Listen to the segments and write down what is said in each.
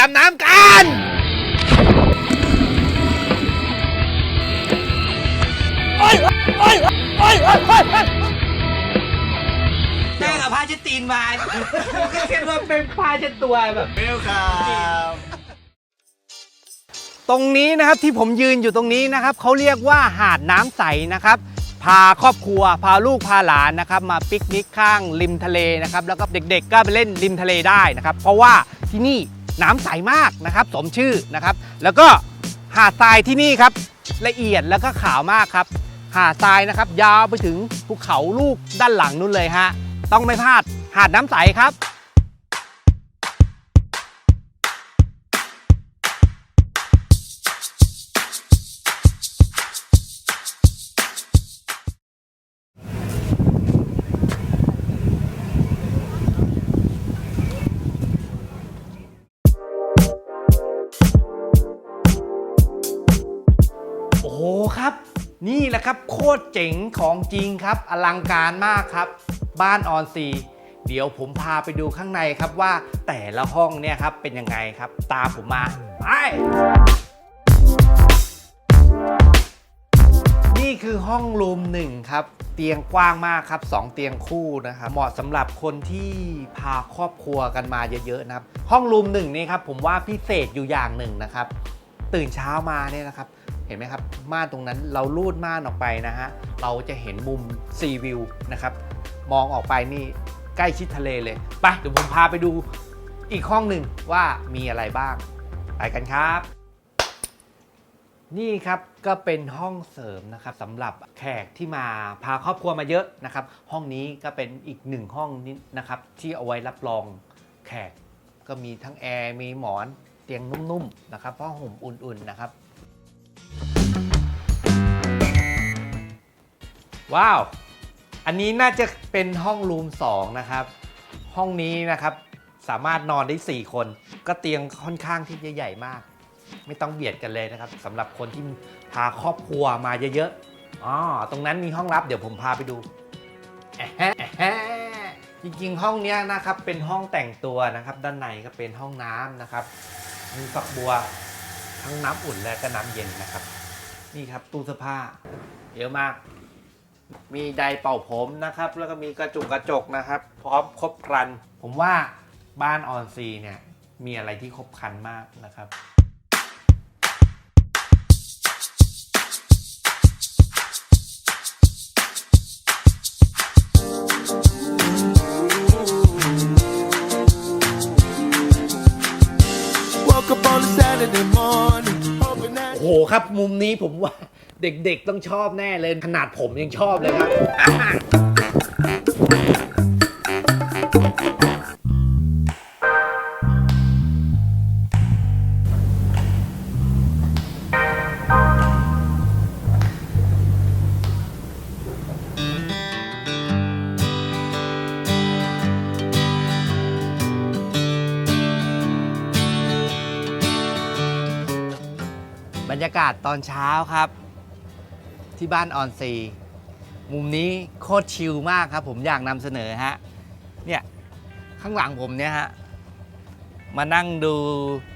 ดำน้ำกันแม่เอาผ้าเช็ดตีนมาก็คิดว่าเป็นผ้าเช็ดตัวแบบเวลคัมตรงนี้นะครับที่ผมยืนอยู่ตรงนี้นะครับเขาเรียกว่าหาดน้ำใสนะครับ พาครอบครัว พาลูกพาหลานนะครับมาปิกนิกข้างริมทะเลนะครับแล้วก็เด็กๆก็ไปเล่นริมทะเลได้นะครับ เพราะว่าที่นี่ น้ำใสมากนะครับ สมชื่อนะครับ แล้วก็หาดทรายที่นี่ครับ ละเอียดแล้วก็ขาวมากครับ หาดทรายนะครับ ยาวไปถึงภูเขาลูกด้านหลังนู้นเลยฮะต้องไม่พลาดหาดน้ำใสครับ ครับโคตรเจ๋งของจริงครับ อลังการมากครับ บ้านออนซีเดี๋ยวผมพาไปดูข้างในครับว่าแต่ละห้องเนี่ยครับเป็นยังไงครับ ตามผมมาไปนี่คือห้องรูมหนึ่งครับเตียงกว้างมากครับสองเตียงคู่นะครับเหมาะสำหรับคนที่พาครอบครัวกันมาเยอะๆนะครับ ห้องรูมหนึ่งนี่ครับผมว่าพิเศษอยู่อย่างหนึ่งนะครับ ตื่นเช้ามาเนี่ยนะครับ ห็นไหมครับม่านตรงนั้นเราลูดม่านออกไปนะฮะเราจะเห็นมุมซีวิวนะครับมองออกไปนี่ใกล้ชิดทะเลเลยไปเดี๋ยวผมพาไปดูอีกห้องหนึ่งว่ามีอะไรบ้างไปกันครับ นี่ครับก็เป็นห้องเสริมนะครับสำหรับแขกที่มาพาครอบครัวมาเยอะนะครับ ห้องนี้ก็เป็นอีกหนึ่งห้องนี้นะครับ ที่เอาไว้รับรองแขกก็มีทั้งแอร์มีหมอนเตียงนุ่มๆนะครับผ้าห่มอุ่นๆนะครับ ว้าว อันนี้น่าจะเป็นห้องรูม2นะครับ ห้องนี้นะครับสามารถนอนได้ 4 คน ก็เตียงค่อนข้างที่จะใหญ่มาก ไม่ต้องเบียดกันเลยนะครับสำหรับคนที่พาครอบครัวมาเยอะๆอ๋อตรงนั้นมีห้องลับเดี๋ยวผมพาไปดูจริงๆ ห้องนี้นะครับเป็นห้องแต่งตัวนะครับ ด้านในก็เป็นห้องน้ำนะครับ มีฝักบัวทั้งน้ำอุ่นและก็น้ำเย็นนะครับ นี่ครับตู้เสื้อผ้าเยอะมาก มีไดร์เป่าผมนะครับ แล้วก็มีกระจุกกระจกนะครับ พร้อมครบครัน ผมว่าบ้านออนซีเนี่ย มีอะไรที่ครบครันมากนะครับ Woke up on a Saturday morning, hoping that โอ้โหครับมุมนี้ผมว่า เด็กๆต้องชอบแน่เลย ขนาดผมยังชอบเลยครับ บรรยากาศตอนเช้าครับ ที่บ้านออนซีมุมนี้โคตรชิลมากครับ ผมอยากนำเสนอฮะเนี่ยข้างหลังผมเนี่ยฮะมานั่งดู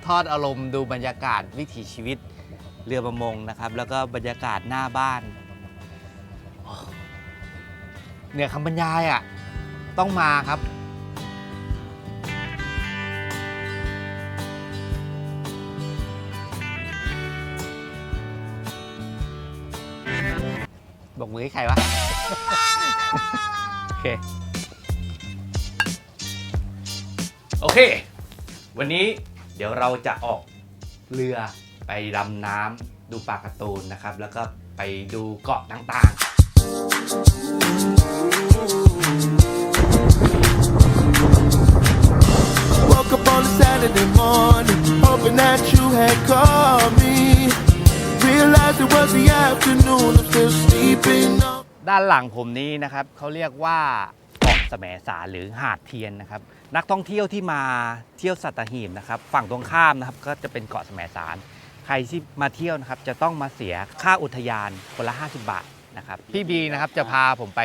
ทอดอารมณ์ดูบรรยากาศวิถีชีวิตเรือประมงนะครับ แล้วก็บรรยากาศหน้าบ้านโอ้เนี่ยคำบรรยายอะต้องมาครับ กมือให้ใครวะ โอเค โอเค วันนี้เดี๋ยวเราจะออกเรือไปดำน้ำดูปลาการ์ตูนนะครับ แล้วก็ไปดูเกาะต่างๆ woke up on a Saturday morning, hoping that you had called me. Afternoon, I'm still sleeping on. ด้านหลังผมนี้นะครับเขาเรียกว่าเกาะแสมสารหรือหาดเทียนนะครับ นักท่องเที่ยวที่มาเที่ยวสัตหีบนะครับ ฝั่งตรงข้ามนะครับก็จะเป็นเกาะแสมสารใครที่มาเที่ยวนะครับจะต้องมาเสียค่าอุทยานคนละ 50 บาทนะครับพี่บีนะครับจะพาผมไป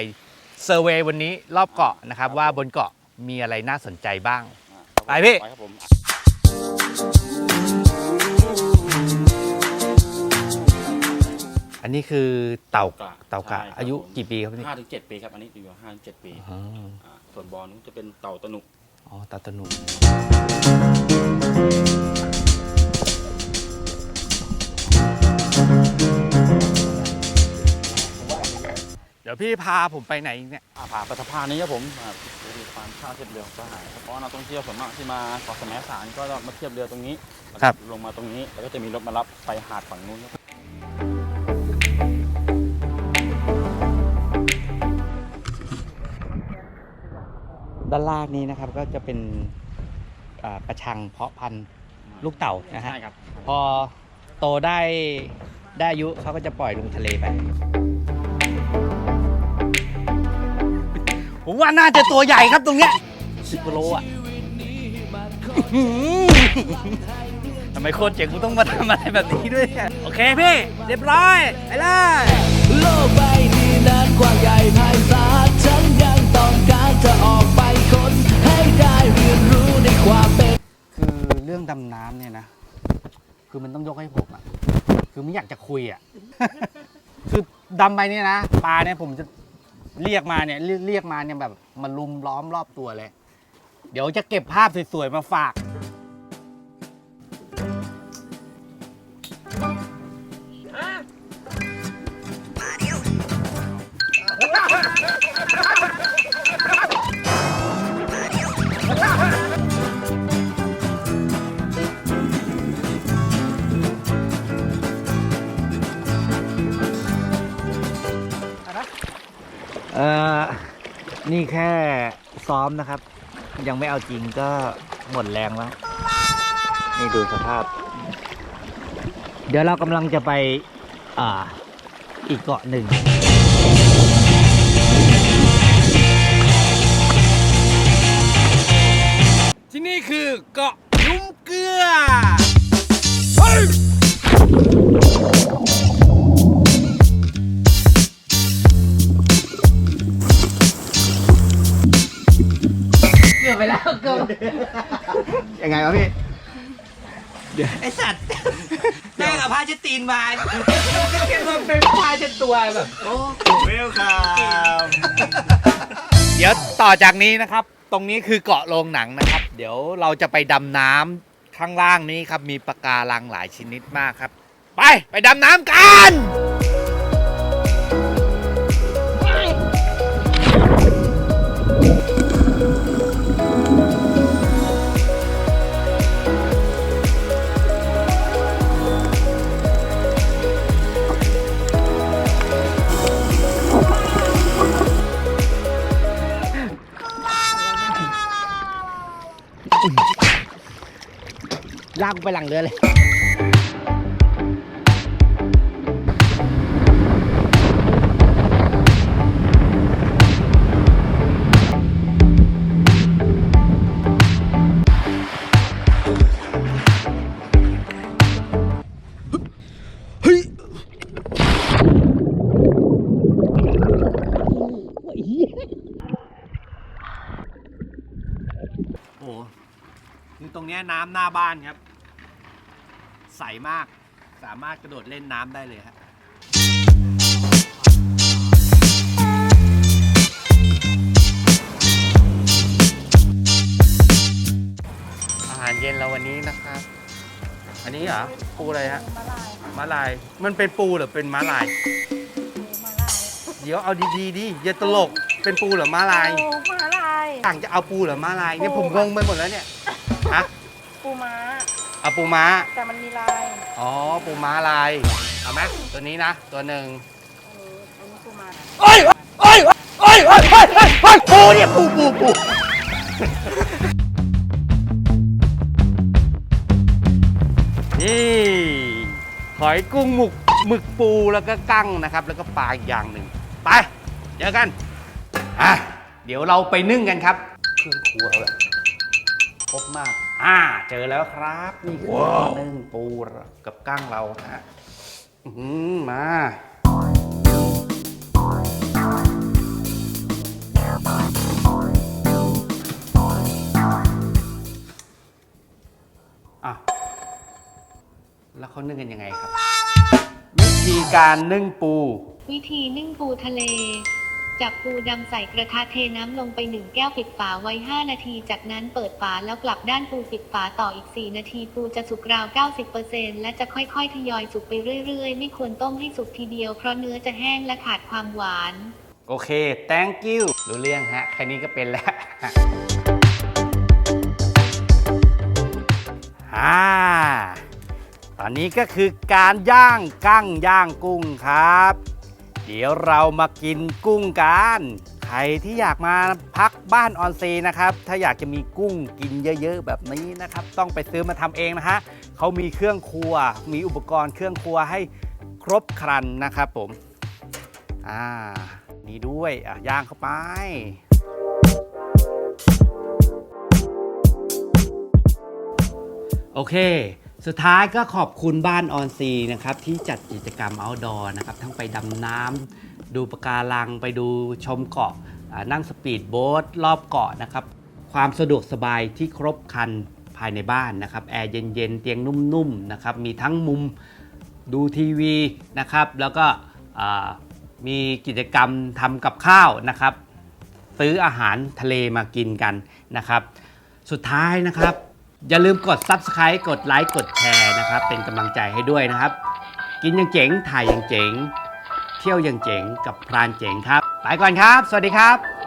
เซอร์เวย์วันนี้รอบเกาะนะครับ ว่าบนเกาะมีอะไรน่าสนใจบ้าง ไปพี่ ไปครับผม นนี้คือเต่ากระเต่ากระใช่ครับอายุผม กี่ปีครับนี่ห้าถึงเจ็ดปีครับ อันนี้อยู่ห้าถึงเจ็ดปีอ๋อ อ่าส่วนบอลนู้นจะเป็นเต่าตะหนุกอ๋อตาตะหนุเดี๋ยวพี่พาผมไปไหนอีกเนี่ยอ่าผ่านประสะพานนี้ครับผมอ่ามีความท่าเทียบเรือของทหารเพราะว่านักท่องเที่ยวส่วนมากที่มาเกาะแสมสารก็จะมาเทียบเรือตรงนี้แล้วก็ครับ ลงมาตรงนี้แล้วก็จะมีรถมารับไปหาดฝั่งนู้นครับ ด้านล่างนี้นะครับก็จะเป็นอ่ากระชังเพาะพันธุ์ลูกเต่านะฮะ ใช่ครับ พอโตได้ได้อายุเขาก็จะปล่อยลงทะเลไป ผมว่าน่าจะตัวใหญ่ครับตรงเนี้ยสิบกิโลอะอื้อหือทำไมโคตรเจ๋งกูต้องมาทำอะไรแบบนี้ด้วยเนี่ยโอเคพี่ เรียบร้อย ไปเลย โลกใบนี้นั้นกว้างใหญ่ไพศา คือเรื่องดำน้ำเนี่ยนะ คือมันต้องยกให้ผมอะคือไม่อยากจะคุยอะคือดำไปเนี่ยนะปลาเนี่ยผมจะเรียกมาเนี่ยเรียกมาเนี่ยแบบมันลุมล้อมรอบตัวเลย เดี๋ยวจะเก็บภาพสวยๆมาฝาก เอ่อนี่แค่ซ้อมนะครับ ยังไม่เอาจริงก็หมดแรงแล้ว นี่ดูสภาพ เดี๋ยวเรากำลังจะไป อ่า อีกเกาะหนึ่งที่นี่คือเกาะยุ้มเกลือ เกือบไปแล้วเกือบยังไงวะพี่ ไอสัตว์แม่งเอาผ้าเช็ดตีนมาก็คิดว่าเป็นผ้าเช็ดตัวแบบโอ้เวลคัมเดี๋ยวต่อจากนี้นะครับ ตรงนี้คือเกาะโรงหนังนะครับ เดี๋ยวเราจะไปดำน้ำข้างล่างนี้ครับ มีปะการังหลายชนิดมากครับ ไป ไปดำน้ำกัน ไปหลังเรือเลยโอ้โหคือตรงเนี้ยน้ำหน้าบ้านครับ ใสมาก สามารถกระโดดเล่นน้ำได้เลยครับอาหารเย็นเราวันนี้นะครับ อันนี้เหรอ ปูอะไรฮะม้าลาย มันเป็นปูหรือเป็นม้าลายเดี๋ยวเอาดีๆดิอย่าตลก เป็นปูหรือม้าลาย ปูม้าลายต่างจะเอาปูหรือม้าลายเนี่ยผมงงไปหมดแล้วเนี่ย ฮะ ปูม้า เอาปูม้า แต่มันมีลายอ๋อ ปูม้าลาย เอาไหมตัวนี้นะ ตัวหนึ่งเอออันนี้ปูม้าโอ้ยโอ้ยโอ้ยโอ้ยโอ้ยโอ้ยโอ้ยปูเนี่ยปูปูปูนี่หอยกุ้งหมึกหมึกปูแล้วก็กั้งนะครับ แล้วก็ปลาอีกอย่างหนึ่งไปเจอกันอะเดี๋ยวเราไปนึ่งกันครับ เครื่องครัวแบบครบมาก อ่า เจอแล้วครับ นี่คือนึ่งปูกับกั้งเรานะฮะอื้อหือมาอ้าวแล้วเขานึ่งกันยังไงครับธีการนึ่งปู วิธีนึ่งปูทะเล จับปูดำใส่กระทะเทน้ำลงไปหนึ่งแก้วปิดฝาไว้ 5 นาที จากนั้นเปิดฝาแล้วกลับด้านปูปิดฝาต่ออีก 4 นาที ปูจะสุกราว 90%และจะค่อยๆ ทยอยสุกไปเรื่อยๆ ไม่ควรต้มให้สุกทีเดียวเพราะเนื้อจะแห้งและขาดความหวาน โอเค thank you รู้เรื่องฮะ แค่นี้ก็เป็นแล้ว อ่า ตอนนี้ก็คือการย่างกั้งย่างกุ้งครับ เดี๋ยวเรามากินกุ้งกันใครที่อยากมาพักบ้านออนซีนะครับ ถ้าอยากจะมีกุ้งกินเยอะ ๆ แบบนี้นะครับ ต้องไปซื้อมาทำเองนะฮะเขามีเครื่องครัว มีอุปกรณ์เครื่องครัวให้ครบครันนะครับผม อ่า นี่ด้วยอะย่างเข้าไปโอเค สุดท้ายก็ขอบคุณบ้านออนซีนะครับที่จัดกิจกรรม outdoor นะครับทั้งไปดำน้ำดูปะการังไปดูชมเกาะนั่งสปีดโบ๊ทรอบเกาะนะครับความสะดวกสบายที่ครบครันภายในบ้านนะครับแอร์เย็นๆ เตียงนุ่มๆนะครับมีทั้งมุมดูทีวีนะครับแล้วก็มีกิจกรรมทำกับข้าวนะครับ ซื้ออาหารทะเลมากินกันนะครับ สุดท้ายนะครับ อย่าลืมกด Subscribe กดไลค์กดแชร์นะครับ เป็นกำลังใจให้ด้วยนะครับ กินยังเจ๋ง ถ่ายยังเจ๋ง เที่ยวยังเจ๋งกับพรานเจ๋งครับ ไปก่อนครับ สวัสดีครับ